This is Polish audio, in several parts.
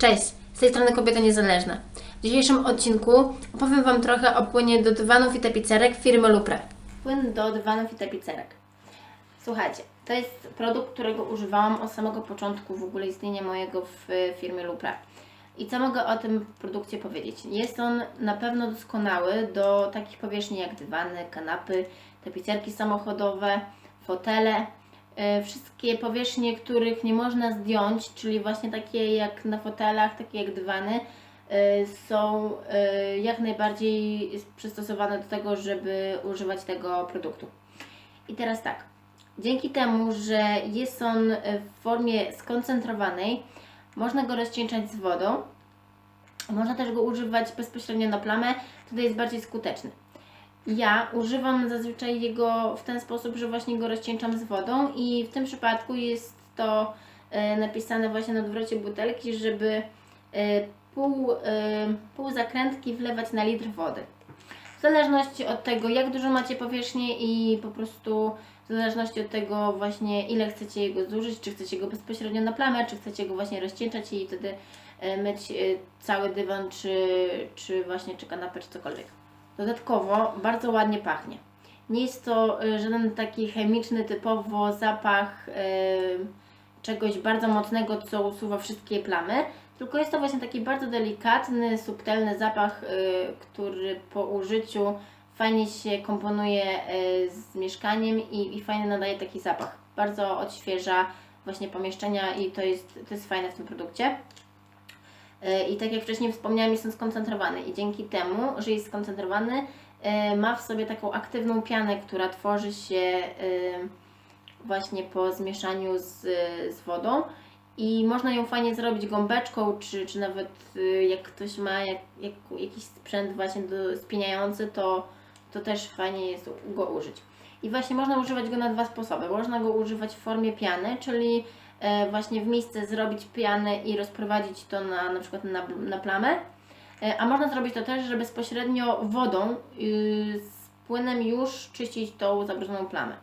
Cześć, z tej strony Kobieta Niezależna. W dzisiejszym odcinku opowiem Wam trochę o płynie do dywanów i tapicerek firmy Lupre. Płyn do dywanów i tapicerek. Słuchajcie, to jest produkt, którego używałam od samego początku w ogóle istnienia mojego w firmie Lupre. I co mogę o tym produkcie powiedzieć? Jest on na pewno doskonały do takich powierzchni jak dywany, kanapy, tapicerki samochodowe, fotele. E, Wszystkie powierzchnie, których nie można zdjąć, czyli właśnie takie jak na fotelach, takie jak dywany, e, są e, jak najbardziej przystosowane do tego, żeby używać tego produktu. I teraz tak, dzięki temu, że jest on w formie skoncentrowanej, można go rozcieńczać z wodą, można też go używać bezpośrednio na plamę, wtedy jest bardziej skuteczny. Ja używam zazwyczaj jego w ten sposób, że właśnie go rozcieńczam z wodą i w tym przypadku jest to e, napisane właśnie na odwrocie butelki, żeby e, pół, e, pół zakrętki wlewać na litr wody. W zależności od tego, jak dużo macie powierzchni i po prostu w zależności od tego właśnie ile chcecie jego zużyć, czy chcecie go bezpośrednio na plamę, czy chcecie go właśnie rozcieńczać i wtedy myć cały dywan, czy, czy właśnie czy kanapę, czy cokolwiek. Dodatkowo bardzo ładnie pachnie. Nie jest to e, żaden taki chemiczny, typowo zapach e, czegoś bardzo mocnego, co usuwa wszystkie plamy, tylko jest to właśnie taki bardzo delikatny, subtelny zapach, e, który po użyciu fajnie się komponuje z mieszkaniem i, i fajnie nadaje taki zapach. Bardzo odświeża właśnie pomieszczenia i to jest, to jest fajne w tym produkcie. I tak jak wcześniej wspomniałam, jest on skoncentrowany i dzięki temu, że jest skoncentrowany, e, ma w sobie taką aktywną pianę, która tworzy się e, właśnie po zmieszaniu z, z wodą i można ją fajnie zrobić gąbeczką, czy, czy nawet e, jak ktoś ma jak, jak, jakiś sprzęt właśnie do, spieniający, to, to też fajnie jest go użyć. I właśnie można używać go na dwa sposoby. Można go używać w formie piany, czyli właśnie w miejsce zrobić pianę i rozprowadzić to na, na przykład na, na plamę. E, A można zrobić to też, że bezpośrednio wodą yy, z płynem już czyścić tą zabrudzoną plamę.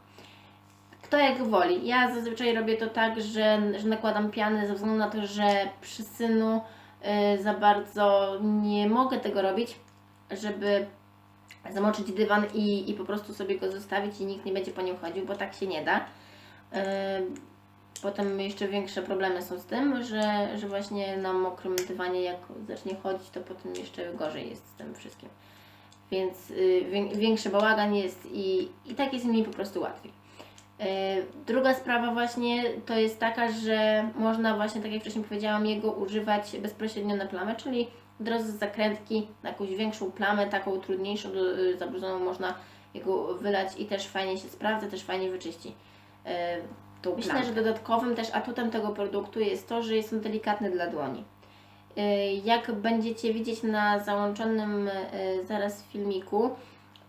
Kto jak woli. Ja zazwyczaj robię to tak, że, że nakładam pianę ze względu na to, że przy synu yy, za bardzo nie mogę tego robić, żeby zamoczyć dywan i, i po prostu sobie go zostawić i nikt nie będzie po nim chodził, bo tak się nie da. Potem jeszcze większe problemy są z tym, że, że właśnie na mokrym dywanie jak zacznie chodzić, to potem jeszcze gorzej jest z tym wszystkim. Więc y, wię- większy bałagan jest i, i tak jest mi po prostu łatwiej. Y, druga sprawa właśnie to jest taka, że można właśnie, tak jak wcześniej powiedziałam, jego używać bezpośrednio na plamę, czyli od razu z zakrętki na jakąś większą plamę, taką trudniejszą, y, zabrudzoną można jego wylać i też fajnie się sprawdza, też fajnie wyczyści. y, tą Myślę, plamkę. że dodatkowym też atutem tego produktu jest to, że jest on delikatny dla dłoni. Y, Jak będziecie widzieć na załączonym y, zaraz filmiku,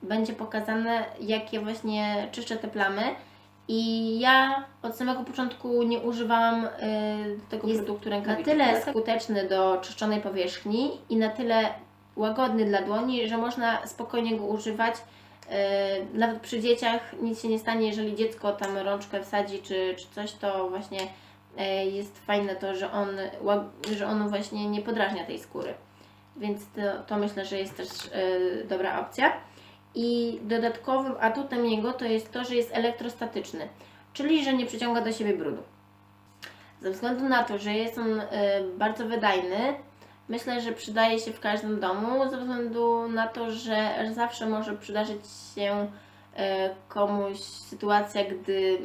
będzie pokazane, jak ja właśnie czyszczę te plamy. I ja od samego początku nie używałam y, tego Jest produktu rękawiczek. Na tyle skuteczny do czyszczonej powierzchni i na tyle łagodny dla dłoni, że można spokojnie go używać. E, Nawet przy dzieciach nic się nie stanie, jeżeli dziecko tam rączkę wsadzi czy, czy coś, to właśnie e, jest fajne to, że on, że on właśnie nie podrażnia tej skóry. Więc to, to myślę, że jest też e, dobra opcja. I dodatkowym atutem jego to jest to, że jest elektrostatyczny, czyli że nie przyciąga do siebie brudu. Ze względu na to, że jest on bardzo wydajny, myślę, że przydaje się w każdym domu, ze względu na to, że zawsze może przydarzyć się e, komuś sytuacja, gdy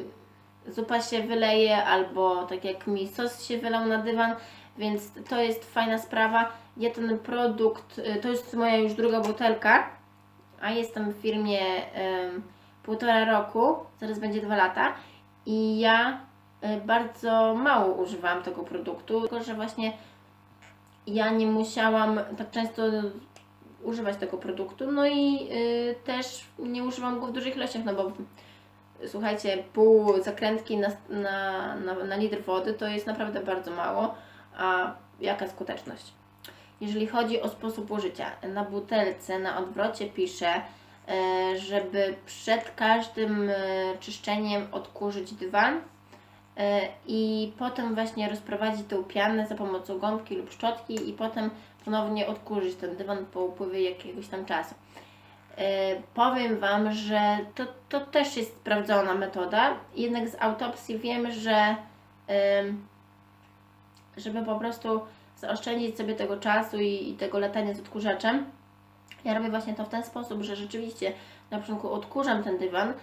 zupa się wyleje, albo tak jak mi sos się wylał na dywan, więc to jest fajna sprawa. Ja ten produkt, e, to jest moja już druga butelka, a jestem w firmie półtora roku, zaraz będzie dwa lata i ja e, bardzo mało używałam tego produktu, tylko że właśnie ja nie musiałam tak często używać tego produktu, no i y, też nie używam go w dużych ilościach, no bo słuchajcie, pół zakrętki na, na, na, na litr wody to jest naprawdę bardzo mało, a jaka skuteczność? Jeżeli chodzi o sposób użycia, na butelce na odwrocie pisze, e, żeby przed każdym e, czyszczeniem odkurzyć dywan, i potem właśnie rozprowadzić tą pianę za pomocą gąbki lub szczotki i potem ponownie odkurzyć ten dywan po upływie jakiegoś tam czasu. E, Powiem Wam, że to, to też jest sprawdzona metoda, jednak z autopsji wiem, że żeby po prostu zaoszczędzić sobie tego czasu i, i tego latania z odkurzaczem, ja robię właśnie to w ten sposób, że rzeczywiście na początku odkurzam ten dywan, y,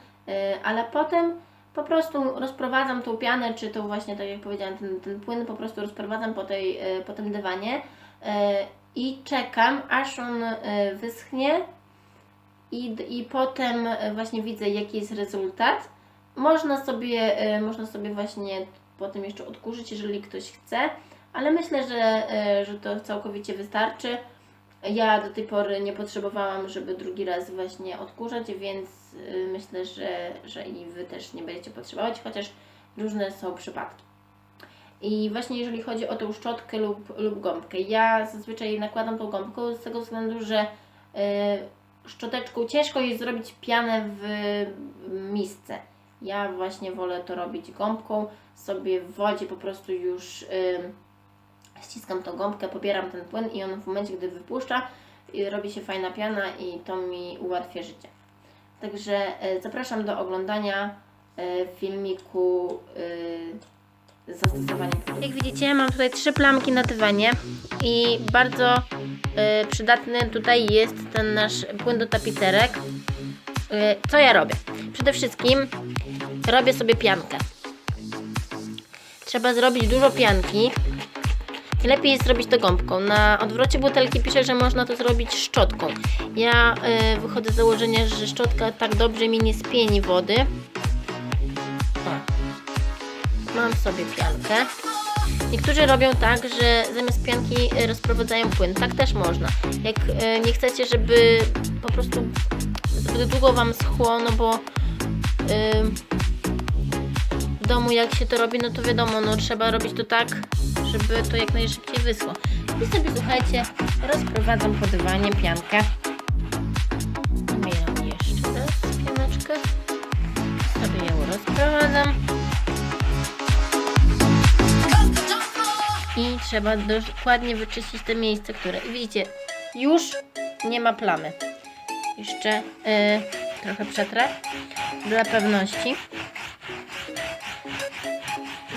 ale potem po prostu rozprowadzam tą pianę, czy to właśnie, tak jak powiedziałam, ten, ten płyn po prostu rozprowadzam po, tej, y, po tym dywanie y, i czekam, aż on y, wyschnie i, i potem właśnie widzę, jaki jest rezultat. Można sobie, można sobie właśnie potem jeszcze odkurzyć, jeżeli ktoś chce, ale myślę, że, że to całkowicie wystarczy. Ja do tej pory nie potrzebowałam, żeby drugi raz właśnie odkurzać, więc y, myślę, że, że i Wy też nie będziecie potrzebować, chociaż różne są przypadki. I właśnie jeżeli chodzi o tą szczotkę lub, lub gąbkę, ja zazwyczaj nakładam tą gąbką z tego względu, że y, szczoteczką ciężko jest zrobić pianę w misce. Ja właśnie wolę to robić gąbką, sobie w wodzie po prostu już y, ściskam tą gąbkę, pobieram ten płyn i on w momencie, gdy wypuszcza, robi się fajna piana i to mi ułatwia życie. Także y, zapraszam do oglądania y, filmiku y, z zastosowaniem. Jak widzicie, mam tutaj trzy plamki na dywanie i bardzo przydatny tutaj jest ten nasz płyn do tapicerek. Co ja robię? Przede wszystkim robię sobie piankę. Trzeba zrobić dużo pianki, Lepiej jest zrobić to gąbką. Na odwrocie butelki pisze, że można to zrobić szczotką. Ja y, wychodzę z założenia, że szczotka tak dobrze mi nie spieni wody. Mam sobie piankę. Niektórzy robią tak, że zamiast pianki y, rozprowadzają płyn. Tak też można. Jak y, nie chcecie, żeby po prostu zbyt długo Wam schło, no bo y, w domu jak się to robi, no to wiadomo, no trzeba robić to tak, żeby to jak najszybciej wyschło. I sobie słuchajcie, rozprowadzam po dywanie piankę. Mijam jeszcze raz pianeczkę. Sobie ją rozprowadzam. I trzeba dokładnie wyczyścić te miejsce, które widzicie, już nie ma plamy. Jeszcze y, trochę przetrę dla pewności.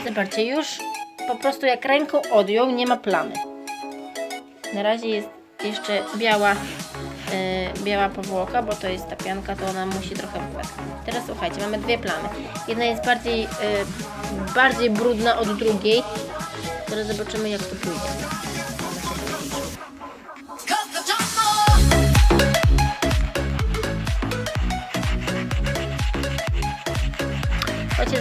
Zobaczcie, już po prostu jak ręką odjął, nie ma plamy. Na razie jest jeszcze biała, yy, biała powłoka, bo to jest ta pianka, to ona musi trochę wypłynąć. Teraz słuchajcie, mamy dwie plamy. Jedna jest bardziej, yy, bardziej brudna od drugiej. Teraz zobaczymy jak to pójdzie.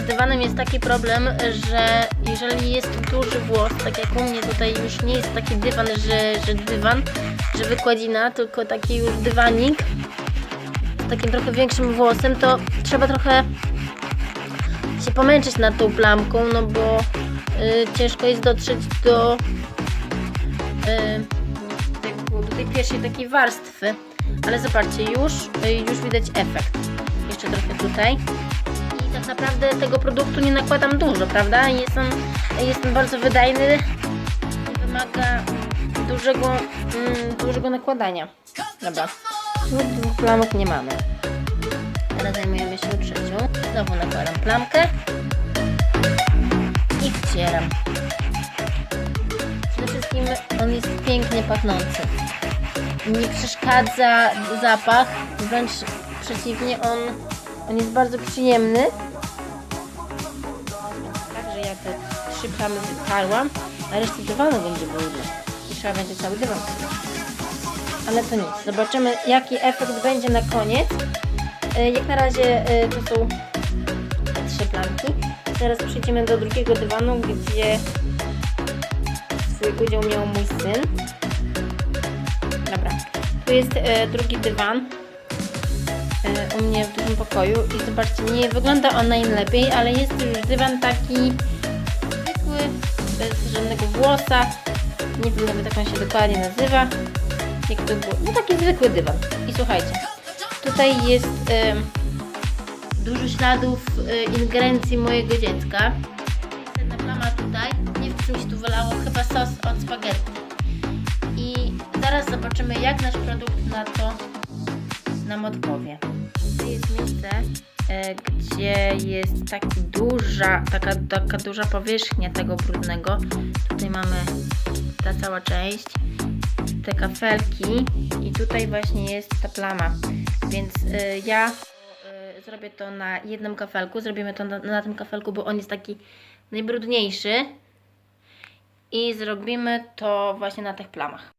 Z dywanem jest taki problem, że jeżeli jest duży włos, tak jak u mnie tutaj już nie jest taki dywan, że, że dywan, że wykładzina, tylko taki już dywanik z takim trochę większym włosem, to trzeba trochę się pomęczyć nad tą plamką, no bo y, ciężko jest dotrzeć do, y, tego- do tej pierwszej takiej warstwy. Ale zobaczcie, już, y, już widać efekt. Jeszcze trochę tutaj tak naprawdę tego produktu nie nakładam dużo, prawda? Jest on, jest on bardzo wydajny, wymaga dużego, mm, dużego nakładania. Dobra, dwóch plamek nie mamy. Teraz zajmujemy się trzecią. Znowu nakładam plamkę i wcieram. Przede wszystkim on jest pięknie pachnący. Nie przeszkadza zapach, wręcz przeciwnie, on on jest bardzo przyjemny. Także ja te trzy plamy wytarłam, a resztę dywanu będzie brudne. I trzeba będzie cały dywan. Ale to nic. Zobaczymy jaki efekt będzie na koniec. E, Jak na razie e, to są trzy plamki. Teraz przejdziemy do drugiego dywanu, gdzie swój udział miał mój syn. Dobra. Tu jest e, drugi dywan u mnie w dużym pokoju i zobaczcie, nie wygląda on najlepiej, ale jest już dywan taki zwykły, bez żadnego włosa. Nie wiem nawet jak on się dokładnie nazywa. Jak to było? No taki zwykły dywan. I słuchajcie, tutaj jest e, dużo śladów e, ingerencji mojego dziecka. nic mi się tu wylało, chyba sos od spaghetti. I zaraz zobaczymy, jak nasz produkt na to nam odpowie. To jest miejsce, e, gdzie jest taki duża, taka, taka duża powierzchnia tego brudnego. Tutaj mamy ta cała część, te kafelki i tutaj właśnie jest ta plama. Więc e, ja e, zrobię to na jednym kafelku, zrobimy to na, na tym kafelku, bo on jest taki najbrudniejszy i zrobimy to właśnie na tych plamach.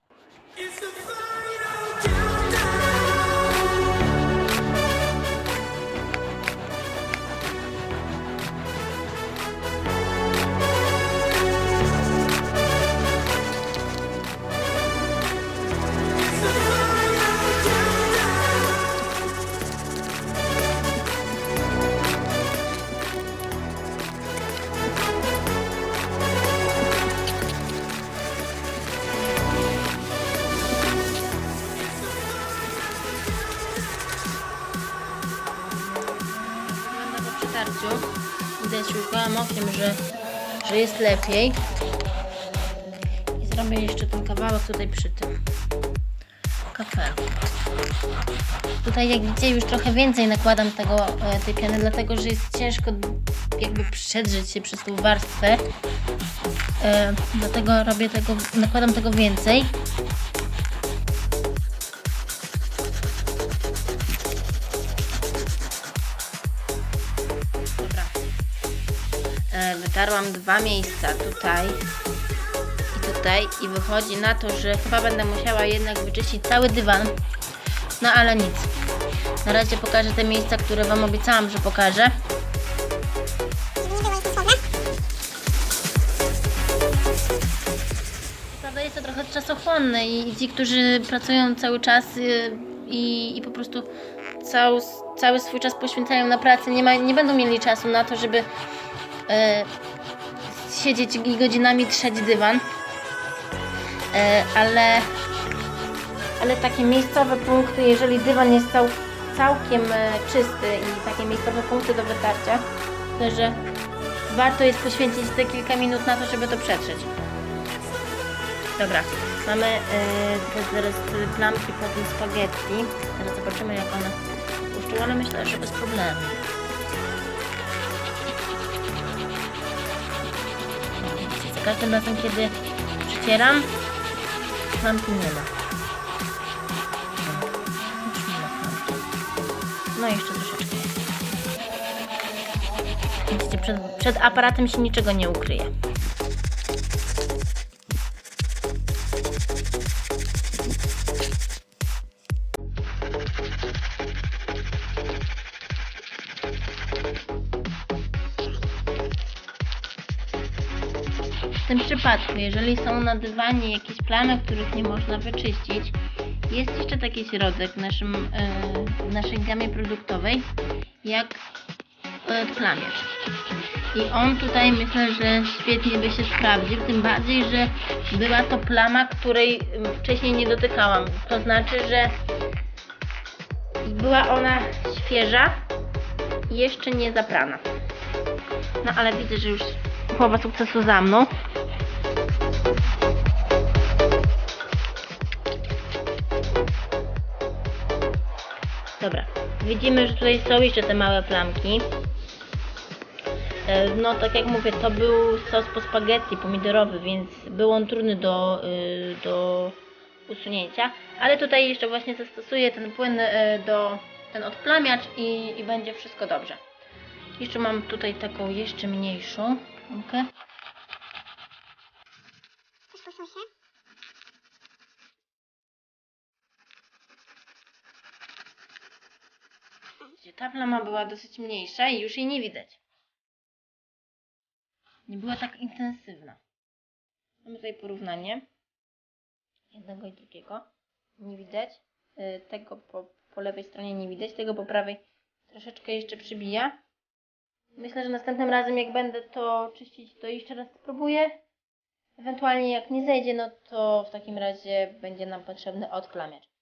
Przetarciu. Widać gołym okiem, że, że jest lepiej. I zrobię jeszcze ten kawałek tutaj przy tym kafelku. Tutaj jak widzicie już trochę więcej nakładam tego, e, tej piany, dlatego że jest ciężko jakby przedrzeć się przez tą warstwę. E, dlatego robię tego, nakładam tego więcej. Wytarłam dwa miejsca tutaj i tutaj i wychodzi na to, że chyba będę musiała jednak wyczyścić cały dywan. No ale nic. Na razie pokażę te miejsca, które Wam obiecałam, że pokażę. Prawda jest to trochę czasochłonne i, ci, którzy pracują cały czas y, i, i po prostu cały, cały swój czas poświęcają na pracę, nie, ma, nie będą mieli czasu na to, żeby e, siedzieć i godzinami trzeć dywan. E, ale, ale takie miejscowe punkty, jeżeli dywan jest cał, całkiem e, czysty i takie miejscowe punkty do wytarcia, to że warto jest poświęcić te kilka minut na to, żeby to przetrzeć. Dobra, mamy te plamki po tym spaghetti. Teraz zobaczymy jak one puszczą, ale myślę, że bez problemu. Każdym razem, kiedy przycieram, plamki nie ma. Już nie ma. No jeszcze troszeczkę. Widzicie, przed, przed aparatem się niczego nie ukryje. Przypadku, jeżeli są na dywanie jakieś plamy, których nie można wyczyścić, jest jeszcze taki środek w, naszym, e, w naszej gamie produktowej, jak e, plamiarz. I on tutaj myślę, że świetnie by się sprawdził, tym bardziej, że była to plama, której wcześniej nie dotykałam. To znaczy, że była ona świeża i jeszcze nie zaprana. No ale widzę, że już połowa sukcesu za mną. Widzimy, że tutaj są jeszcze te małe plamki. E, No, tak jak mówię, to był sos po spaghetti pomidorowy, więc był on trudny do, y, do usunięcia. Ale tutaj jeszcze właśnie zastosuję ten płyn y, do ten odplamiacz i, i będzie wszystko dobrze. Jeszcze mam tutaj taką jeszcze mniejszą. Okay. Ta plama była dosyć mniejsza i już jej nie widać. Nie była tak intensywna. Mamy tutaj porównanie jednego i drugiego. Nie widać. Y, Tego po, po lewej stronie nie widać, tego po prawej troszeczkę jeszcze przybija. Myślę, że następnym razem jak będę to czyścić, to jeszcze raz spróbuję. Ewentualnie jak nie zejdzie, no to w takim razie będzie nam potrzebny odplamiacz.